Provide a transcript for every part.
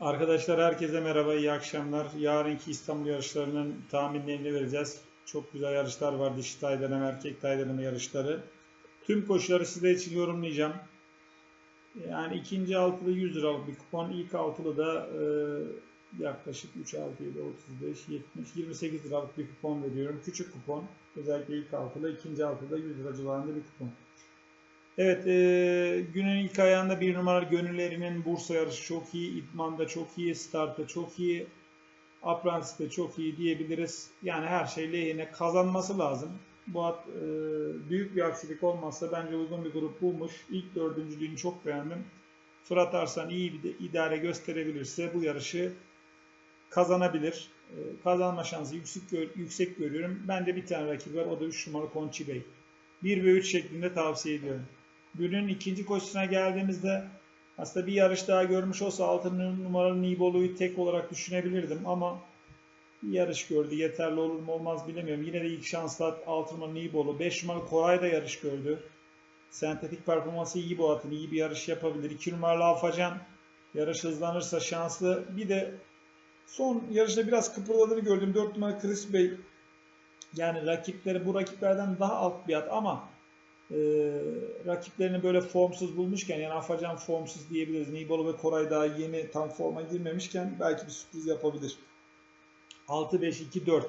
Arkadaşlar herkese merhaba, iyi akşamlar. Yarınki İstanbul yarışlarının tahminlerini vereceğiz. Çok güzel yarışlar var. Dişi tay deneme, erkek tay deneme yarışları. Tüm koşuları sizler için yorumlayacağım. Yani ikinci altılı 100 liralık bir kupon. ilk altılı da e, yaklaşık 3, 6, 7, 35, 70, 28 liralık bir kupon veriyorum. Küçük kupon. Özellikle ilk altılı, ikinci altıda 100 lira civarında bir kupon. Evet, e, günün ilk ayağında bir numaralı gönüllerinin Bursa yarışı çok iyi, İdman'da çok iyi, Start'ta çok iyi, Apprentice'de çok iyi diyebiliriz. Yani her şey lehine kazanması lazım. Bu at e, büyük bir aksilik olmazsa bence uygun bir grup bulmuş. İlk dördüncülüğünü çok beğendim. Fırat Arslan iyi bir de idare gösterebilirse bu yarışı kazanabilir. E, kazanma şansı yüksek, gör- yüksek görüyorum. Bende bir tane rakip var. O da 3 numaralı Konçi Bey. 1 ve 3 şeklinde tavsiye ediyorum. Günün ikinci koşusuna geldiğimizde aslında bir yarış daha görmüş olsa 6 numaralı Nibolu'yu tek olarak düşünebilirdim ama bir yarış gördü. Yeterli olur mu olmaz bilemiyorum. Yine de ilk şansla 6 numaralı Nibolu. 5 numaralı Koray da yarış gördü. Sentetik performansı iyi bu atın. iyi bir yarış yapabilir. 2 numaralı Afacan yarış hızlanırsa şanslı. Bir de son yarışta biraz kıpırladığını gördüm. 4 numaralı Chris Bey yani rakipleri bu rakiplerden daha alt bir at ama e, rakiplerini böyle formsuz bulmuşken yani Afacan formsuz diyebiliriz. Nibolu ve Koray daha yeni tam forma girmemişken belki bir sürpriz yapabilir. 6-5-2-4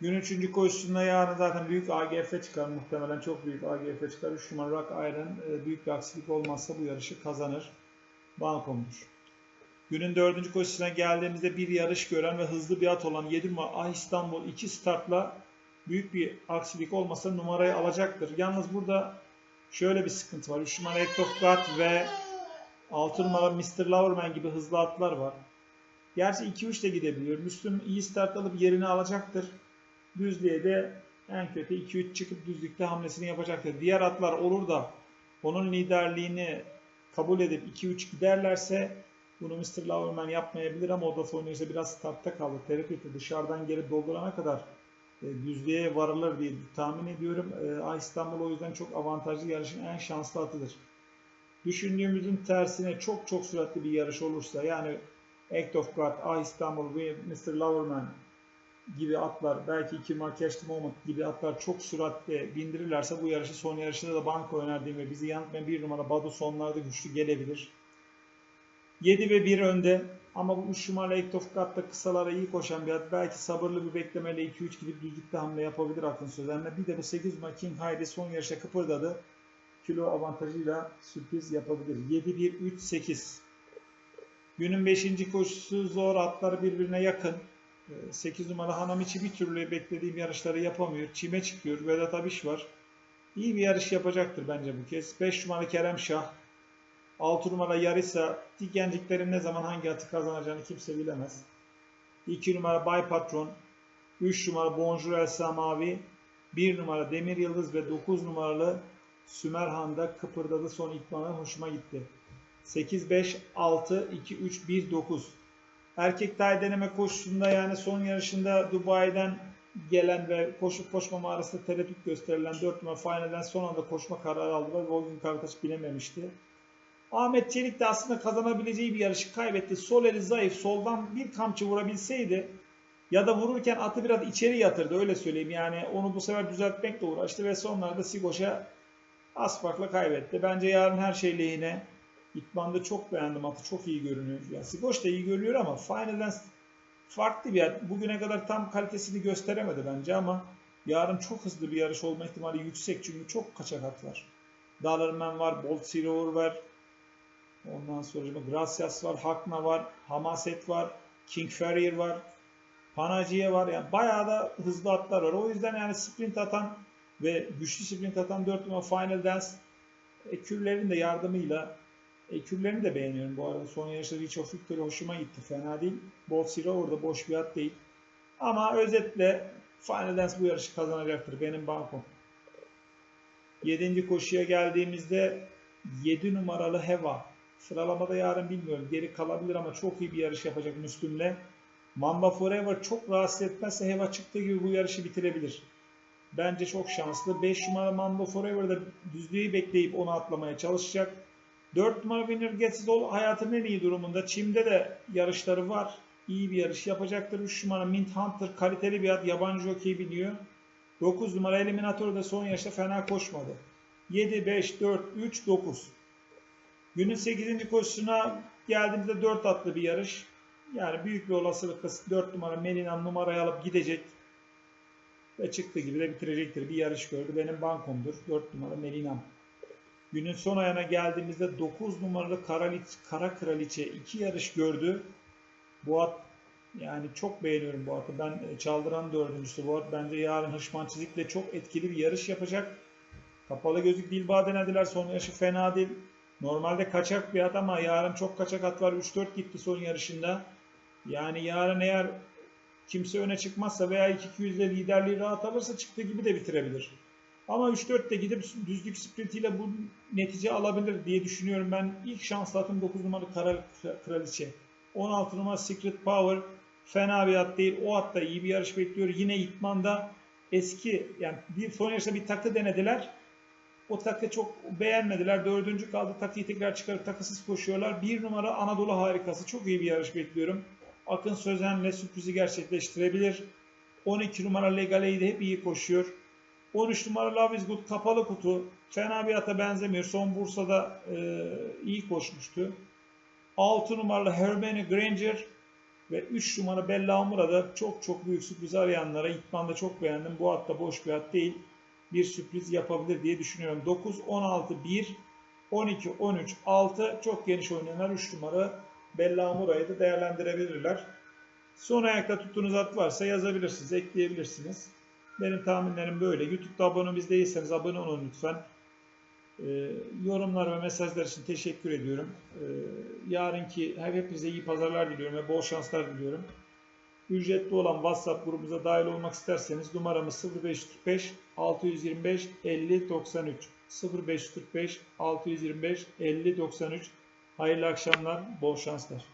Gün 3. koşusunda yarın zaten büyük AGF çıkar muhtemelen çok büyük AGF çıkar. 3 numara Rock Iron e, büyük bir aksilik olmazsa bu yarışı kazanır. Bankomuş. Günün dördüncü koşusuna geldiğimizde bir yarış gören ve hızlı bir at olan 7 numara Ah İstanbul 2 startla büyük bir aksilik olmasa numarayı alacaktır. Yalnız burada şöyle bir sıkıntı var. 3 numara Act of God ve 6 numara Mr. Loverman gibi hızlı atlar var. Gerçi 2-3 de gidebiliyor. Müslüm iyi start alıp yerini alacaktır. Düzlüğe de en kötü 2-3 çıkıp düzlükte hamlesini yapacaktır. Diğer atlar olur da onun liderliğini kabul edip 2-3 giderlerse bunu Mr. Loverman yapmayabilir ama o da oynarsa biraz startta kalır. Tereddütte dışarıdan gelip doldurana kadar düzlüğe varılır diye tahmin ediyorum. E, Ah İstanbul o yüzden çok avantajlı yarışın en şanslı atıdır. Düşündüğümüzün tersine çok çok süratli bir yarış olursa yani Act of God, Ah İstanbul ve Mr. Loverman gibi atlar belki iki Marquez Moment gibi atlar çok süratle bindirirlerse bu yarışı son yarışında da banko önerdiğim ve bizi yanıltmayan bir numara Badu sonlarda güçlü gelebilir. 7 ve 1 önde ama bu 3 numaralı Act of kısalara iyi koşan bir at. Belki sabırlı bir beklemeyle 2-3 gidip düzlükte hamle yapabilir aklın sözlerine. Bir de bu 8 numara King Haydi son yarışa kıpırdadı. Kilo avantajıyla sürpriz yapabilir. 7-1-3-8 Günün 5. koşusu zor. Atlar birbirine yakın. 8 numara Hanamichi bir türlü beklediğim yarışları yapamıyor. Çime çıkıyor. Vedat Abiş var. İyi bir yarış yapacaktır bence bu kez. 5 numara Kerem Şah. 6 numara Yarisa. Digenciklerin ne zaman hangi atı kazanacağını kimse bilemez. 2 numara Bay Patron. 3 numara Bonjour El Samavi. 1 numara Demir Yıldız ve 9 numaralı Sümerhan'da kıpırdadı son itmanı hoşuma gitti. 8 5 6 2 3 1 9 Erkek tay deneme koşusunda yani son yarışında Dubai'den gelen ve koşup koşmama arasında tereddüt gösterilen 4 numara finalden son anda koşma kararı aldılar ve o gün Karataş bilememişti. Ahmet Çelik de aslında kazanabileceği bir yarışı kaybetti. Sol eli zayıf. Soldan bir kamçı vurabilseydi ya da vururken atı biraz içeri yatırdı öyle söyleyeyim. Yani onu bu sefer düzeltmekle uğraştı ve sonlarda Sigoş'a az farkla kaybetti. Bence yarın her şey lehine. İtman'da çok beğendim atı. Çok iyi görünüyor. Ya Sigoş da iyi görünüyor ama Final'den farklı bir at. Bugüne kadar tam kalitesini gösteremedi bence ama yarın çok hızlı bir yarış olma ihtimali yüksek. Çünkü çok kaçak at var. Dollarman var, Bolt Silver var. Ondan sonra Gracias var, Hakna var, Hamaset var, King Farrier var, Panaciye var. Yani bayağı da hızlı atlar var. O yüzden yani sprint atan ve güçlü sprint atan 4 numara Final Dance ekürlerin de yardımıyla ekürlerini de beğeniyorum. Bu arada son yarışta Reach of Victory hoşuma gitti. Fena değil. Bolt Zero orada boş bir at değil. Ama özetle Final Dance bu yarışı kazanacaktır. Benim bankom. 7. koşuya geldiğimizde 7 numaralı Heva. Sıralamada yarın bilmiyorum. Geri kalabilir ama çok iyi bir yarış yapacak Müslüm'le. Mamba Forever çok rahatsız etmezse Heva çıktığı gibi bu yarışı bitirebilir. Bence çok şanslı. 5 numara Mamba Forever'da düzlüğü bekleyip onu atlamaya çalışacak. 4 numara Winner Gets All hayatının en iyi durumunda. Çim'de de yarışları var. İyi bir yarış yapacaktır. 3 numara Mint Hunter kaliteli bir at. Yabancı jockey biliyor. 9 numara Eliminator da son yaşta fena koşmadı. 7, 5, 4, 3, 9. Günün 8. koşusuna geldiğimizde 4 atlı bir yarış. Yani büyük bir olasılıkla 4 numara Melina'nın numarayı alıp gidecek. Ve çıktığı gibi de bitirecektir. Bir yarış gördü. Benim bankomdur. 4 numara Melina'm. Günün son ayına geldiğimizde 9 numaralı Karaliç, Kara Kraliçe 2 yarış gördü. Bu at yani çok beğeniyorum bu atı. Ben e, Çaldıran dördüncüsü bu at. Bence yarın Hışman Çizik'le çok etkili bir yarış yapacak. Kapalı gözlük Dilba denediler. Son yarışı fena değil. Normalde kaçak bir at ama yarın çok kaçak at var. 3-4 gitti son yarışında. Yani yarın eğer kimse öne çıkmazsa veya 2-200 ile liderliği rahat alırsa çıktığı gibi de bitirebilir. Ama 3-4 de gidip düzlük sprintiyle bu netice alabilir diye düşünüyorum. Ben ilk şans atım 9 numaralı Kara Kraliçe. 16 numara Secret Power fena bir at değil. O at da iyi bir yarış bekliyor. Yine İtman'da eski yani bir son yarışta bir takı denediler. O takı çok beğenmediler. Dördüncü kaldı. Takıyı tekrar çıkarıp takısız koşuyorlar. Bir numara Anadolu harikası. Çok iyi bir yarış bekliyorum. Akın Sözen'le sürprizi gerçekleştirebilir. 12 numara Legale'yi de hep iyi koşuyor. 13 numara Love is Good kapalı kutu. Fena bir ata benzemiyor. Son Bursa'da e, iyi koşmuştu. 6 numaralı Hermione Granger ve 3 numara Bella Umura'da çok çok büyük sürpriz arayanlara İtman'da çok beğendim. Bu at da boş bir at değil. Bir sürpriz yapabilir diye düşünüyorum. 9, 16, 1, 12, 13, 6 çok geniş oynayanlar 3 numara Bella Umura'yı da değerlendirebilirler. Son ayakta tuttuğunuz at varsa yazabilirsiniz, ekleyebilirsiniz. Benim tahminlerim böyle. YouTube'da abone değilseniz abone olun lütfen. Ee, yorumlar ve mesajlar için teşekkür ediyorum. Ee, yarınki hepinize iyi pazarlar diliyorum ve bol şanslar diliyorum. Ücretli olan WhatsApp grubumuza dahil olmak isterseniz numaramız 0545 625 50 93 0545 625 50 93 Hayırlı akşamlar, bol şanslar.